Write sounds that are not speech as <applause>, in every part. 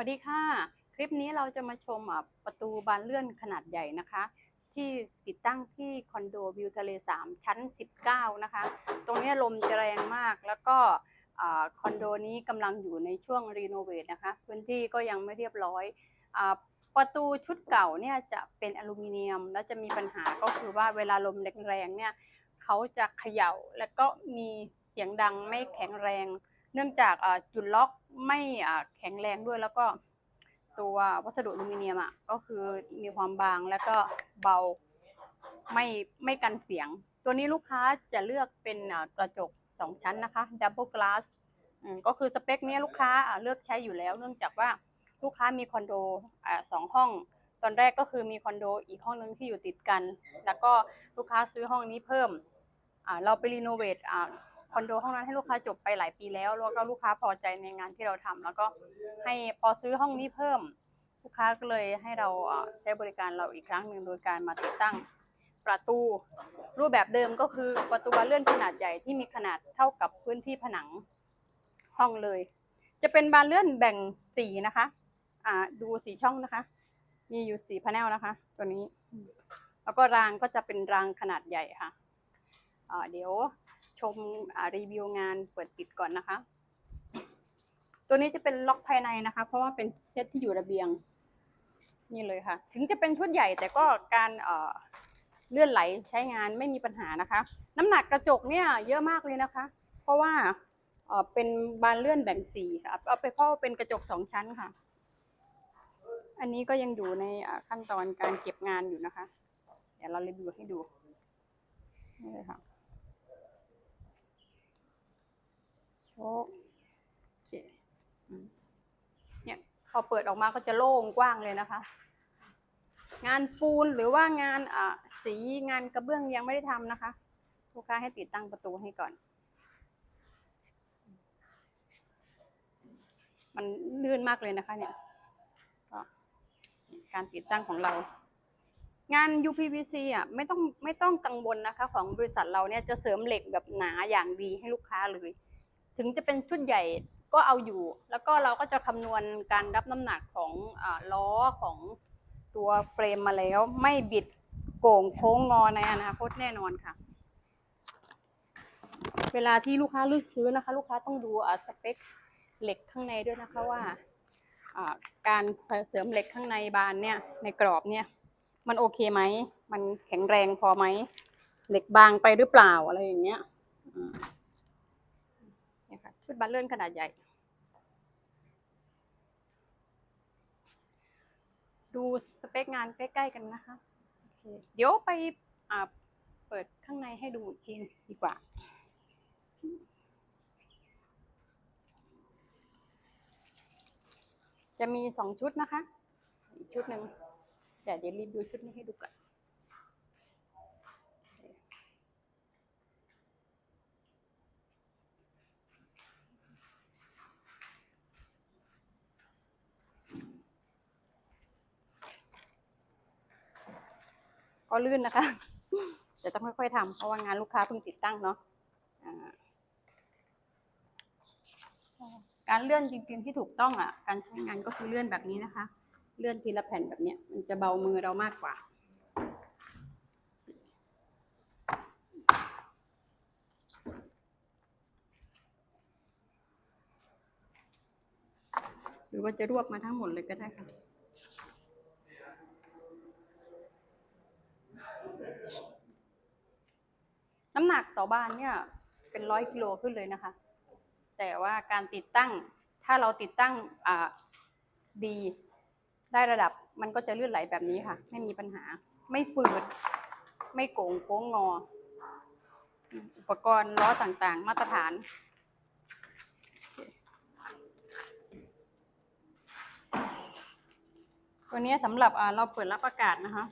วัสดีค่ะ คลิปนี้เราจะมาชมประตูบานเลื่อนขนาดใหญ่นะคะ ที่ติดตั้งที่คอนโดวิวทะเล 3 ชั้น 19 นะคะ ตรงนี้ลมจะแรงมากแล้วก็อคอนโดนี้กำลังอยู่ในช่วงรีโนเวทนะคะ พื้นที่ก็ยังไม่เรียบร้อยอประตูชุดเก่าเนี่ยจะเป็นอลูมิเนียม แล้วจะมีปัญหาก็คือว่าเวลาลมแรงๆเนี่ยเขาจะเขย่าแล้วก็มีเสียงดังไม่แข็งแรง เนื่องจากจุดล็อกไม่แข็งแรงด้วยแล้วก็ตัววัสดุอลูมิเนียมอะก็คือมีความบางแล้วก็เบาไม่ไม่กันเสียง ตัวนี้ลูกค้าจะเลือกเป็นกระจกสองชั้นนะคะ double glass อืมก็คือสเปคเนี้ยลูกค้าเลือกใช้อยู่แล้ว เนื่องจากว่าลูกค้ามีคอนโดอสองห้อง ตอนแรกก็คือมีคอนโดอีกห้องนึงที่อยู่ติดกัน แล้วก็ลูกค้าซื้อห้องนี้เพิ่มเราไปรีโนเวท อ่าคอนโดห้องนั้นให้ลูกค้าจบไปหลายปีแล้วแล้วก็ลูกค้าพอใจในงานที่เราทำแล้วก็ให้พอซื้อห้องนี้เพิ่ม ลูกค้าก็เลยให้เราใช้บริการเราอีกครั้งหนึ่งโดยการมาติดตั้งประตู รูปแบบเดิมก็คือประตูบานเลื่อนขนาดใหญ่ที่มีขนาดเท่ากับพื้นที่ผนังห้องเลย จะเป็นบานเลื่อนแบ่งสีนะคะ อ่าดูสีช่องนะคะ มีอยู่สีพาเนลนะคะ ตัวนี้ แล้วก็รางก็จะเป็นรางขนาดใหญ่ค่ะ เดี๋ยวชมรีวิวงานเปิดปิดก่อนนะคะ ตัวนี้จะเป็นล็อกภายในนะคะ เพราะว่าเป็นเซตที่อยู่ระเบียง นี่เลยค่ะ ถึงจะเป็นชุดใหญ่แต่ก็การเลื่อนไหลใช้งานไม่มีปัญหานะคะ น้ำหนักกระจกเนี่ยเยอะมากเลยนะคะ เพราะว่าเป็นบานเลื่อนแบ่งสีค่ะเอาไปเพราะว่าเป็นกระจกสองชั้นค่ะ อันนี้ก็ยังอยู่ในขั้นตอนการเก็บงานอยู่นะคะ เดี๋ยวเรารีวิวให้ดูนี่เลยค่ะ โอเคเนี่ยพอเปิดออกมาก็จะโล่งกว้างเลยนะคะ งานปูนหรือว่างานอ่าสีงานกระเบื้องยังไม่ได้ทำนะคะ ลูกค้าให้ติดตั้งประตูให้ก่อน มันลื่นมากเลยนะคะ เนี่ยการติดตั้งของเรางาน UPVC อะไม่ต้องไม่ต้องกังวลนะคะ ของบริษัทเราเนี่ยจะเสริมเหล็กแบบหนาอย่างดีให้ลูกค้าเลย ถึงจะเป็นชุดใหญ่ก็เอาอยู่ แล้วก็เราก็จะคำนวณการรับน้ำหนักของอล้อของตัวเฟรมมาแล้ว ไม่บิดโก่งโค้งงอในอนาคตแน่นอนค่ะ เวลาที่ลูกค้าเลือกซื้อนะคะ ลูกค้าต้องดูสเปคเหล็กข้างในด้วยนะคะว่าการเสริมเหล็กข้างในบานเนี่ยในกรอบเนี่ย มันโอเคไหม มันแข็งแรงพอไหม เหล็กบางไปหรือเปล่าอะไรอย่างเงี้ย ชุดบานเลื่อนขนาดใหญ่ ดูสเปคงานใกล้ๆกันนะคะโอเคเดี๋ยวไปเปิดข้างในให้ดูอีกทีดีกว่าจะมีสองชุดนะคะ อีกชุดหนึ่งเดี๋ยวเดี๋ยวรีวิวชุดนี้ให้ดูก่อน ก็ลื่นนะคะจะต้องค่อยๆทำเพราะว่างานลูกค้าเพิ่งติดตั้งเนาะการเลื่อนจริงๆที่ถูกต้องอะ การใช้งานก็คือเลื่อนแบบนี้นะคะ เลื่อนทีละแผ่นแบบเนี้ย มันจะเบามือเรามากกว่า หรือว่าจะรวบมาทั้งหมดเลยก็ได้ค่ะ น้ำหนักต่อบ้านเนี่ยเป็นร้อยกิโลขึ้นเลยนะคะ แต่ว่าการติดตั้งถ้าเราติดตั้งอ่าดีได้ระดับมันก็จะลื่นไหลแบบนี้ค่ะ ไม่มีปัญหา ไม่ฝืดไม่โก่งโค้งงอ อุปกรณ์ล้อต่างๆ มาตรฐาน ตัวนี้สำหรับอ่าเราเปิดรับอากาศนะคะ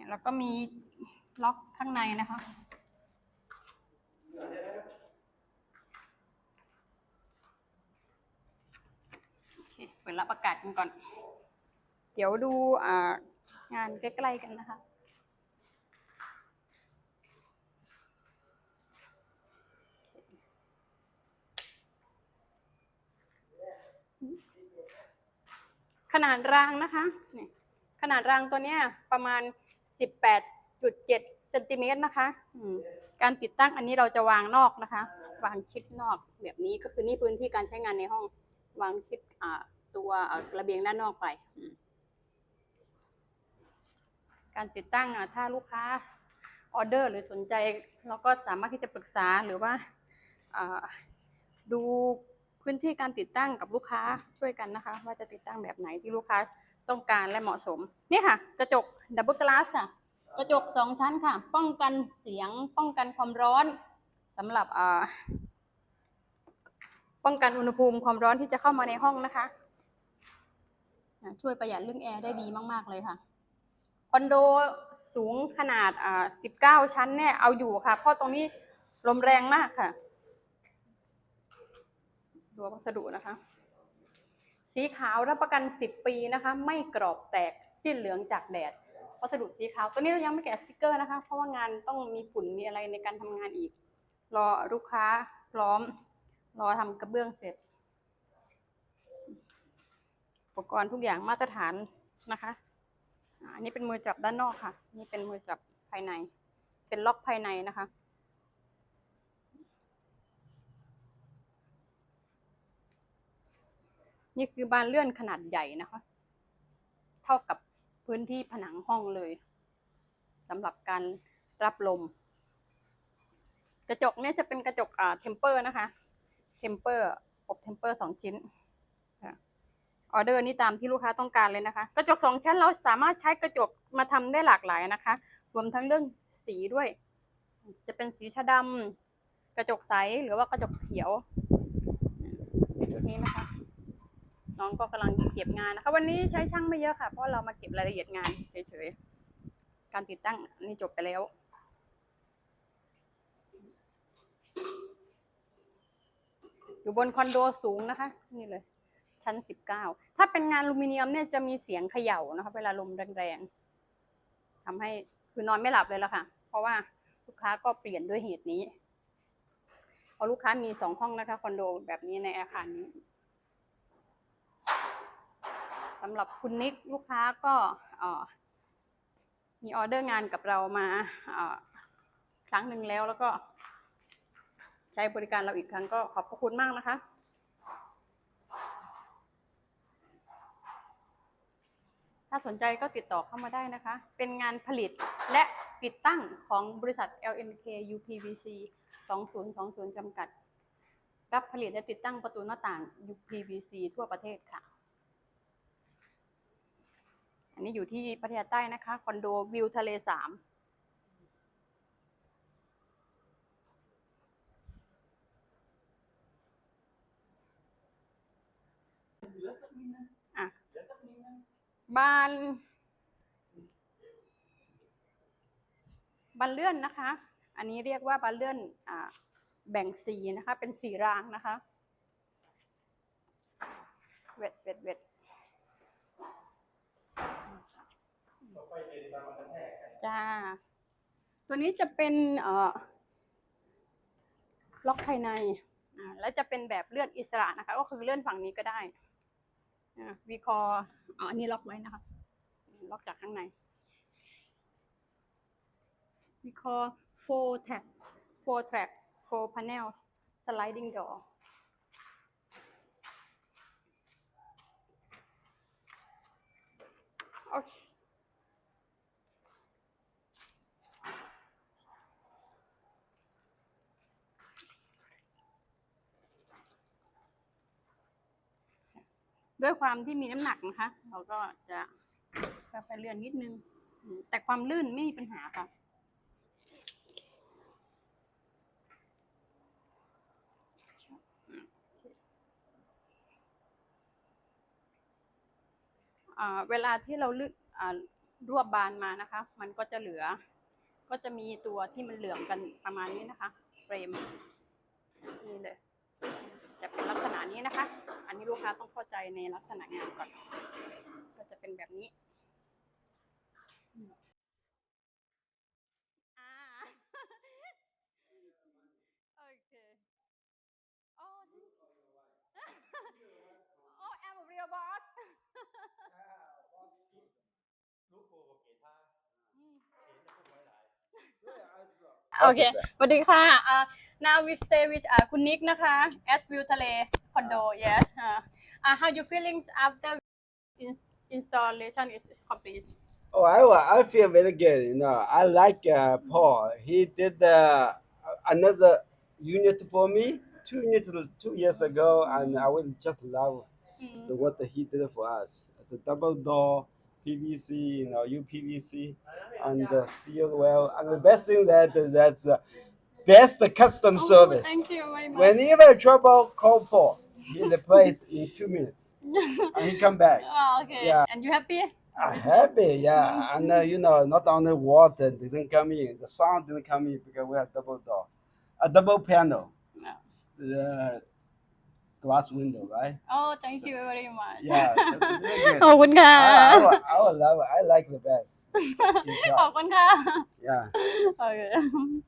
เนี่ยแล้วก็มีล็อกข้างในนะคะเปิดรับระกาศกันก่อน เดี๋ยวดูงานใกล้ๆกันนะคะขนาดรางนะคะ ขนาดรางตัวนี้ประมาณ 18.7เซนติเมตรนะคะการติดตั้งอันนี้เราจะวางนอกนะคะ วางชิดนอกแบบนี้ก็คือนี่พื้นที่การใช้งานในห้องวางชิดตัวระเบียงด้านนอกไป การติดตั้งถ้าลูกค้าออเดอร์หรือสนใจเราก็สามารถที่จะปรึกษาหรือว่าดูพื้นที่การติดตั้งกับลูกค้าช่วยกันนะคะ ว่าจะติดตั้งแบบไหนที่ลูกค้า ต้องการและเหมาะสมนี่ค่ะ กระจกดับเบิลกลาสค่ะ กระจกสองชั้นค่ะ ป้องกันเสียงป้องกันความร้อนสำหรับป้องกันอุณหภูมิความร้อนที่จะเข้ามาในห้องนะคะช่วยประหยัดเรื่องแอร์ได้ดีมาก ๆ เลยค่ะ คอนโดสูงขนาด 19 ชั้นเนี่ยเอาอยู่ค่ะ เพราะตรงนี้ลมแรงมากค่ะ ดูวัสดุนะคะ สีขาวรับประกัน 10 ปีนะคะ ไม่กรอบแตกสิ้นเหลืองจากแดดวัสดุสีขาวตัวนี้เรายังไม่แกะสติกเกอร์นะคะ เพราะว่างานต้องมีฝุ่นมีอะไรในการทำงานอีก รอลูกค้าพร้อม รอทำกระเบื้องเสร็จ อุปกรณ์ทุกอย่างมาตรฐานนะคะอันนี้เป็นมือจับด้านนอกค่ะ นี่เป็นมือจับภายใน เป็นล็อกภายในนะคะ นี่คือบานเลื่อนขนาดใหญ่นะคะ เท่ากับพื้นที่ผนังห้องเลยสำหรับการรับลม กระจกเนี่ยจะเป็นกระจกอ่าเทมเปอร์นะคะเทมเปอร์อบเทมเปอร์สองชิ้นออเดอร์นี่ตามที่ลูกค้าต้องการเลยนะคะ กระจกสองชั้นเราสามารถใช้กระจกมาทำได้หลากหลายนะคะ รวมทั้งเรื่องสีด้วย จะเป็นสีชะดำกระจกใสหรือว่ากระจกเขียวชุดนี้นะคะ น้อง ก็กำลังเก็บงานนะคะวันนี้ใช้ช่างไม่เยอะค่ะ เพราะเรามาเก็บรายละเอียดงานเฉยๆ การติดตั้งนี่จบไปแล้ว อยู่บนคอนโดสูงนะคะ นี่เลย ชั้นสิบเก้าถ้าเป็นงานลูมิเนียมเนี่ยจะมีเสียงเขย่านะคะเวลาลมแรงๆทำให้คือนอนไม่หลับเลยละค่ะ เพราะว่าลูกค้าก็เปลี่ยนด้วยเหตุนี้เพราะลูกค้ามีสองห้องนะคะคอนโดแบบนี้ในอาคารนี้ สำหรับคุณนิกลูกค้าก็มีออเดอร์งานกับเรามาครั้งหนึ่งแล้วแล้วก็ ใช้บริการเราอีกครั้งก็ขอบพระคุณมากนะคะถ้าสนใจก็ติดต่อเข้ามาได้นะคะ เป็นงานผลิตและติดตั้งของบริษัท LNK UPVC 2020 จำกัด รับผลิตและติดตั้งประตูหน้าต่าง UPVC ทั่วประเทศค่ะ อันนี้อยู่ที่พัทยาใต้นะคะคอนโดวิวทะเลสามอะบานบานเลื่อนนะคะ อันนี้เรียกว่าบานเลื่อนอแบ่งสีนะคะ เป็นสีรางนะคะ เวทเวทเวท จ้า ตัวนี้จะเป็นเอ่อล็อกภายในอ่าแล้วจะเป็นแบบเลื่อนอิสระนะคะ ก็คือเลื่อนฝั่งนี้ก็ได้อ่าวีคออ๋ออันนี้ล็อกไว้นะคะ ล็อกจากข้างในวีคอ four track four track four panel sliding door โอเค ด้วยความที่มีน้ำหนักนะคะ เราก็จะค่อยๆเลื่อนนิดนึง แต่ความลื่นไม่มีปัญหาค่ะเวลาที่เราลึกอ่ารวบบานมานะคะ มันก็จะเหลือ ก็จะมีตัวที่มันเหลื่อมกันประมาณนี้นะคะ เฟรมนี่เลย จะเป็นลักษานี้นะคะ อันนี้ลูกค้าต้องเข้าใจในลักษณะงานก่อน ก็จะเป็นแบบนี้โอเคโอ้ oh I'm a real บบอสโอเคสวัสดีค่ะ now we stay with อ่าคุณนิกนะคะ at view ทะเล condo yes อ่าอ่า how you feeling after in- installation is complete Oh, I, wa- I feel very good. You know, I like uh, Paul. He did uh, another unit for me two units two years ago, and I would just love Mm. the, what he did for us. It's a double door PVC, you know, UPVC, and uh, sealed well. And the best thing that that's uh, that's the custom oh, service. Thank you very much. Whenever trouble, call Paul. in the <laughs> place in two minutes. <laughs> and he come back. Oh, okay. Yeah. And you happy? I'm happy, yeah. And uh, you know, not only water didn't come in, the sound didn't come in because we have double door, a double panel, yeah. uh, glass window, right? Oh, thank so, you very much. Yeah. Really <laughs> oh, good. I, I, I love it. I like the best. oh. Yeah. Okay.